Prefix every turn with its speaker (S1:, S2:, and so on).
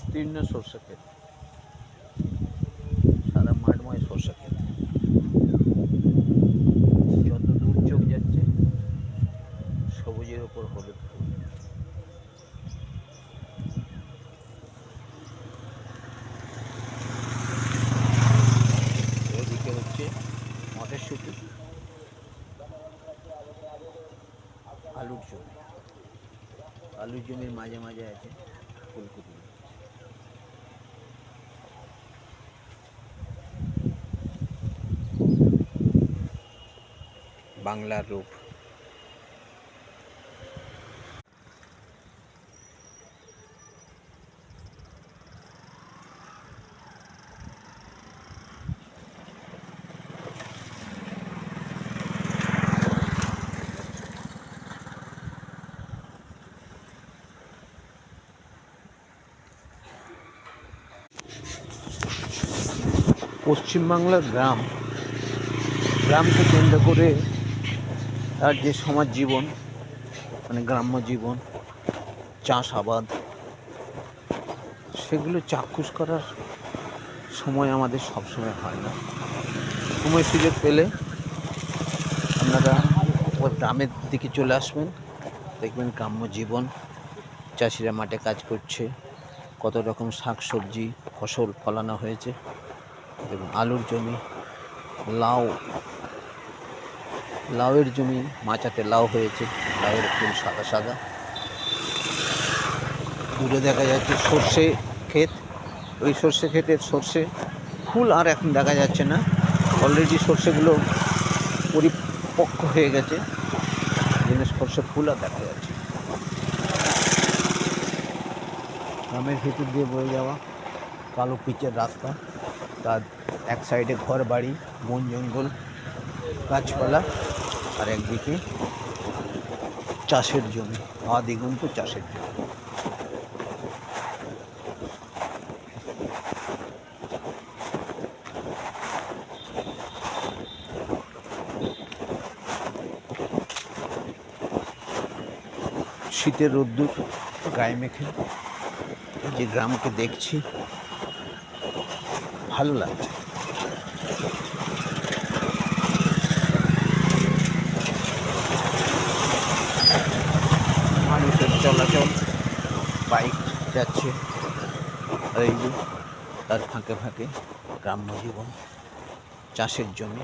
S1: বিস্তীর্ণ সর্ষে ক্ষেত। সারা মাঠময় সর্ষে ক্ষেত। যত দূর চোখ যাচ্ছে, সবুজের ওপর হলুদ হচ্ছে আলুর জমি। আলুর জমির মাঝে মাঝে আছে ফুলকপি। বাংলার রূপ। পশ্চিমবাংলার গ্রাম গ্রামকে কেন্দ্র করে তার যে সমাজ জীবন মানে গ্রাম্য জীবন, চাষাবাদ, সেগুলো চাক্ষুষ করার সময় আমাদের সবসময় হয় না। সময় সুযোগ পেলে আপনারা গ্রামের দিকে চলে আসবেন, দেখবেন গ্রাম্য জীবন, চাষিরা মাঠে কাজ করছে, কত রকম শাক সবজি ফসল ফলানো হয়েছে এবং আলুর জমি, লাউ লাউয়ের জমি মাচাতে লাউ হয়েছে, লাউয়ের ফুল সাদা সাদা। দূরে দেখা যাচ্ছে সর্ষে ক্ষেত। ওই সর্ষে ক্ষেতের সর্ষে ফুল আর এখন দেখা যাচ্ছে না। অলরেডি সর্ষেগুলো পরিপক্ক হয়ে গেছে। জন্য সর্ষে ফুল আর দেখা যাচ্ছে গ্রামের ভিতর দিয়ে বয়ে যাওয়া কালো পিচের রাস্তা। তার এক সাইডে ঘর বাড়ি বন জঙ্গল, গাছপালা। আর একদিকে চাষের জমি আদিগন্ত চাষের জমি। শীতের রোদ্দুর গায়ে মেখে যে গ্রামকে দেখছি, ভালো লাগছে। চলাচল বাইক যাচ্ছে। আর এই যে তার ফাঁকে ফাঁকে গ্রাম্য জীবন চাষের জমি।